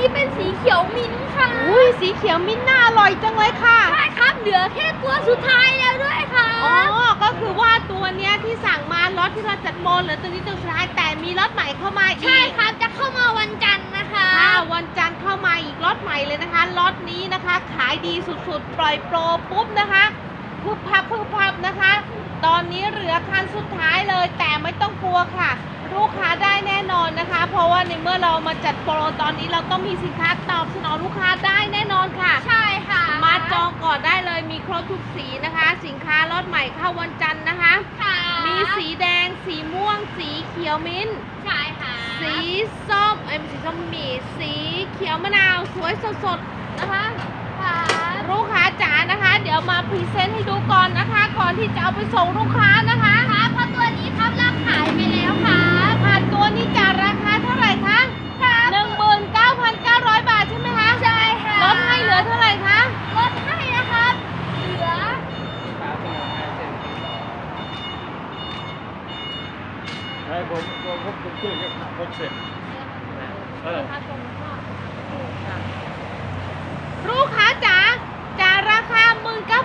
นี้เป็นสีเขียวมิ้นท์ค่ะ อุ้ยสีเขียวมิ้นท์น่าอร่อยจังเลยค่ะใช่ครับ เหลือแค่ตัวสุดท้ายแล้วด้วยค่ะ อ๋อก็คือว่าตัวเนี้ยที่สั่งมาล็อตที่เราจัดโปรเหลือตัวนี้ตัวสุดท้ายแต่มีล็อตใหม่เข้ามาอีกใช่ครับ จะเข้ามาวันจันทร์นะคะค่ะวันจันทร์เข้ามาอีกล็อตใหม่เลยนะคะล็อตนี้นะคะ ขายดีสุดๆ ปล่อยโปรปุ๊บนะคะพึบพับพึบพับนะคะ ตอนนี้เหลือคันสุดท้ายเลยแต่ไม่ต้องกลัวค่ะ ลูกค้าได้แน่นอนนะคะ เพราะว่าในเมื่อเรามาจัดโปรตอนนี้เราต้องมีสินค้าตอบสนองลูกค้าได้แน่นอนค่ะ ใช่ค่ะ มาจองก่อนได้เลยมีครบทุกสีนะคะ สินค้าล็อตใหม่เข้าวันจันทร์นะคะ ค่ะมีสีแดง สีม่วง สีเขียวมิ้นท์ใช่ค่ะ สีส้มเอ้ยไม่ใช่ส้มหมีสีเขียวมะนาวสวยสดๆนะคะค่ะลูกค้าจ๋านะคะ เดี๋ยวมาพรีเซนต์ให้ดูก่อนนะคะ ก่อนที่จะเอาไปส่งลูกค้านะคะครับเพราะตัวนี้ครับเราขายไปแล้วครับผ่าน ตัวนี้จะราคาเท่าไหร่คะครับ19,900บาทใช่ไหมคะ ใช่ค่ะลดให้เหลือเท่าไหร่คะลดให้นะครับเหลือไอ้ผมผมผมผมช่วยกันขับรถเสร็จเออลูกค้าจ๋าจากราคา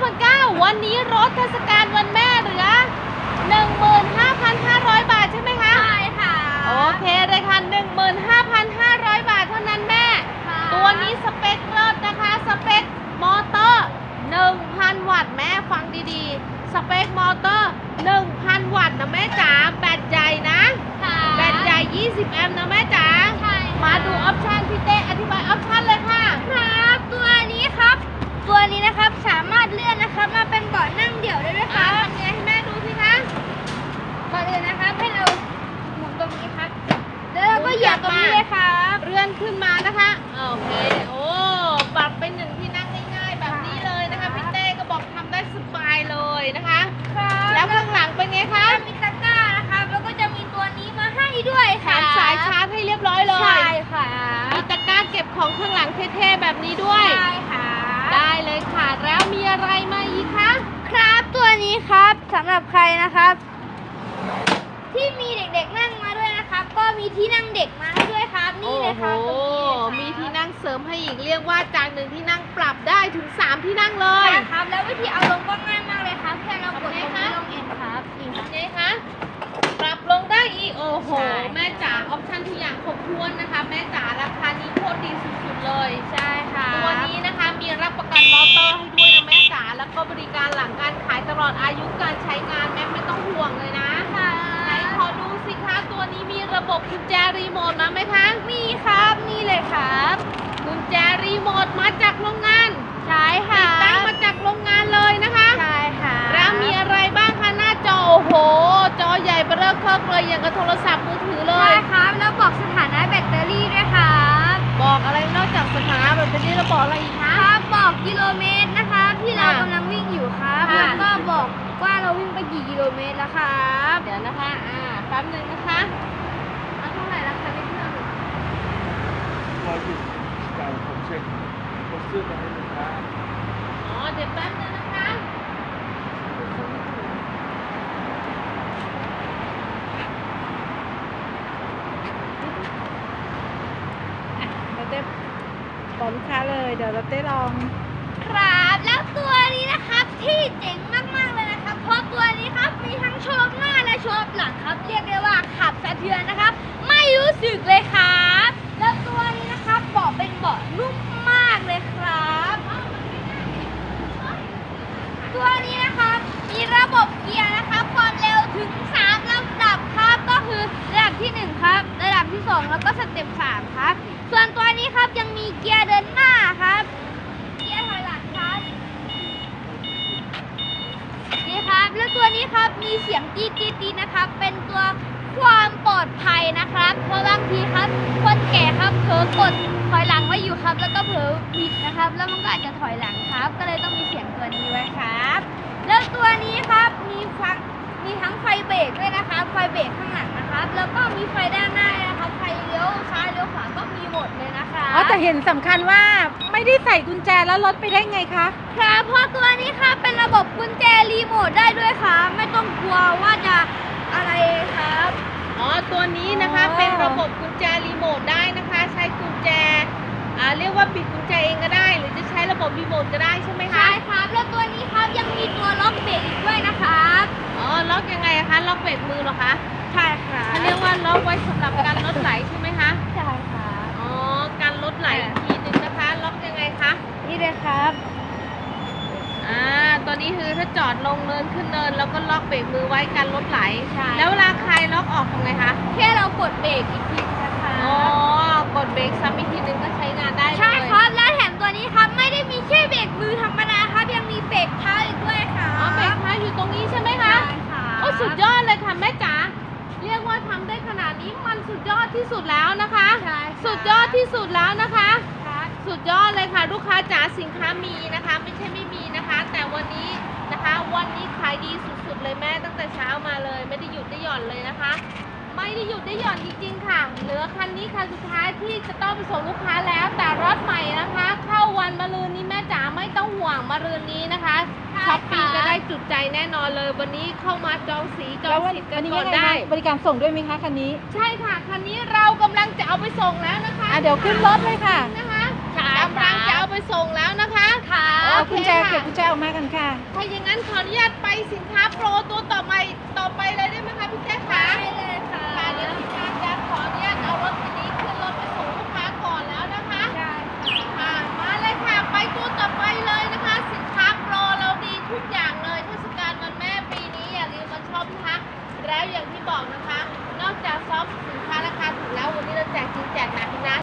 19,900วันนี้รถเทศกาลวันแม่เหลือ15,500บาทใช่ไหมคะใช่ค่ะ โอเคเลยค่ะ15,500 บาทเท่านั้นแม่ ค่ะ ตัวนี้สเปคเลิศนะคะ สเปคมอเตอร์ 1,000 วัตต์แม่ฟังดีๆ สเปคมอเตอร์ 1,000 วัตต์นะแม่จ๋า แบตใหญ่นะ ค่ะแบตใหญ่ 20 แอมป์นะแม่จ๋า ใช่ค่ะมาดูออปชันพี่เต้อธิบายออปชันเลยค่ะ ครับ ตัวนี้ครับ ตัวนี้นะครับสาม แบบนี้ด้วยใช่ค่ะ ได้เลยค่ะ แล้วมีอะไรมาอีกคะครับตัวนี้ครับสำหรับใครนะครับ ที่มีเด็กๆนั่งมาด้วยนะครับ ก็มีที่นั่งเด็กมาให้ด้วยครับนี่เลยครับตรงนี้เลยครับมีที่นั่งเสริมให้อีกเรียกว่าจากหนึ่งที่นั่งปรับได้ถึง 3 ที่นั่งเลยใช่ครับแล้ววิธีเอาลงก็ง่ายมากเลยครับแค่เรากดตรงนี้ลงเองครับนี่ครับ ไงคะ ปรับลงได้อีกโอ้โห ใช่ แม่จ๋าออปชั่นทุกอย่างครบถ้วนนะคะ แม่จ๋าราคานี้โคตรดีสุดๆเลย ใช่ ให้ด้วยนะแม่จ๋าแล้วก็บริการหลังการขายตลอดอายุการใช้งานแม่ไม่ต้องห่วงเลยนะค่ะไหนขอดูสิคะตัวนี้มีระบบกุญแจรีโมทมาไหมคะ มีครับนี่เลยครับกุญแจรีโมทมาจากโรงงานใช่ค่ะติดตั้งมาจากโรงงานเลยนะคะใช่ค่ะแล้วมีอะไรบ้างคะหน้าจอโอ้โห จอใหญ่เบ้อเร่อเคิร์กเลยอย่างกับโทรศัพท์มือถือเลใช่ย ครับแล้วบอกสถานะแบตเตอรี่ด้วยครับบอกอะไรนอกจากสถานะแบบนี้เราบอกอะไรอีกคคะรั บบอกกิโลเมตรนะคะที่เราค่ะกำลังวิ่งอยู่ครับค่ะ แล้วก็บอกว่าเราวิ่งไปกี่กิโลเมตรแล้วครับเดี๋ยวนะคะ อ่า แป๊บหนึ่งนะคะเอาเท่าไหร่ราคาไม่เท่าไหร่ร้อยยี่สิบเก่าผมเช็คผมซื้อมาให้ลูกค้า อ๋อ เดี๋ยวแป๊บหนึงนะคะ เราเต้บอก ลูกค้าเลย เดี๋ยวเราเต้ลอง ครับแล้วตัวนี้นะครับที่เจ๋งมากๆเลยนะครับ เพราะตัวนี้ครับมีทั้งโชว์หน้าและโชว์หลังครับ เรียกได้ว่าขับสะเทือนนะครับ ไม่รู้สึกเลยครับ แล้วตัวนี้นะครับเบาะเป็นเบาะนุ่มมากเลยครับ ตัวนี้นะครับมีระบบเกียร์นะครับความเร็วถึง3ลำดับครับก็คือระดับที่ 1 ครับระดับ ที่ 2 แล้วก็สเต็ป3ครับ ส่วนตัวนี้ครับยังมีเกียร์เดินหน้าครับ เกียร์ถอยหลังครับ นี่ครับ แล้วตัวนี้ครับมีเสียงตีตีตีนะครับ เป็นตัวความปลอดภัยนะครับ เพราะบางทีครับ คนแก่ครับเผลอกดถอยหลังไว้อยู่ครับ แล้วก็เผลอบิดนะครับ แล้วมันก็อาจจะถอยหลังครับ ก็เลยต้องมีเสียงตัวนี้ไว้ครับ แล้วตัวนี้ครับมีฟังมีทั้งไฟเบรกด้วยนะครับ ไฟเบรกข้างหลังนะครับ แล้วก็มีไฟด้านหน้า รเลี้ยวซ้ายเลี้ยวขวาก็มีหมดเลยนะคะอ๋อแต่เห็นสำคัญว่าไม่ได้ใส่กุญแจแล้วรถไปได้ไงคะครับเพราะตัวนี้ค่ะเป็นระบบกุญแจรีโมทได้ด้วยค่ะ ไม่ต้องกลัวว่าจะอะไรครับอ๋อตัวนี้นะคะเป็นระบบกุญแจรีโมทได้นะคะ ใช้กุญแจเรียกว่าปิดกุญแจเองก็ได้ หรือจะใช้ระบบรีโมทก็ได้ใช่ไหมคะใช่ครับแล้วตัวนี้ครับยังมีตัวล็อกเบรกด้วยนะคะอ๋อล็อกยังไงคะล็อกเบรกมือหรอคะ ใช่ค่ะเขาเรียกว่าล็อกไว้สำหรับการลดไหลใช่ไหมคะใช่ค่ะอ๋อการลดไหลอีกทีหนึ่งนะคะล็อกยังไงคะนี่เลยครับอ่าตอนนี้คือถ้าจอดลงเนินขึ้นเนินแล้วก็ล็อกเบรกมือไว้การลดไหล ใช่ แล้วเวลาคลายล็อกออกยังไงคะแค่เรากดเบรกอีกที ได้ขนาดนี้มันสุดยอดที่สุดแล้วนะคะ ใช่ค่ะ สุดยอดที่สุดแล้วนะคะครับสุดยอดเลยค่ะ ลูกค้าจ๋าสินค้ามีนะคะ ไม่ใช่ไม่มีนะคะ แต่วันนี้นะคะ วันนี้ขายดีสุดๆเลยแม่ตั้งแต่เช้ามาเลย ไม่ได้หยุดได้หย่อนเลยนะคะ ไม่ได้หยุดได้หย่อนจริงๆค่ะ เหลือคันนี้คันสุดท้ายที่จะต้องไปส่งลูกค้าแล้ว แต่รถใหม่นะคะ เข้าวันมะรืนนี้แม่จ๋าไม่ต้องห่วงมะรืนนี้นะคะช้อปปี้ก็ได้จุดใจแน่นอนเลย วันนี้เข้ามาจองสีจอแล้วงวันสิทธิ์กัวันนนี้ก่อยันงไงได้คะบริการส่งด้วยไหมคะคันนี้ใช่ค่ะ คันนี้เรากำลังจะเอาไปส่งแล้วนะคะอะเดี๋ยวขึ้นรถเลยค่ะนะคะใช่กำลังจะเอาไปส่งแล้วนะคะ ค่ะโอเอาเคกุญแจค่ะเก็บกุญแจออกมากันค่ะ ถ้าอย่างนั้นขออนุญาตไปสินค้าโปรตัวต่อไปต่อไปเลย Yeah.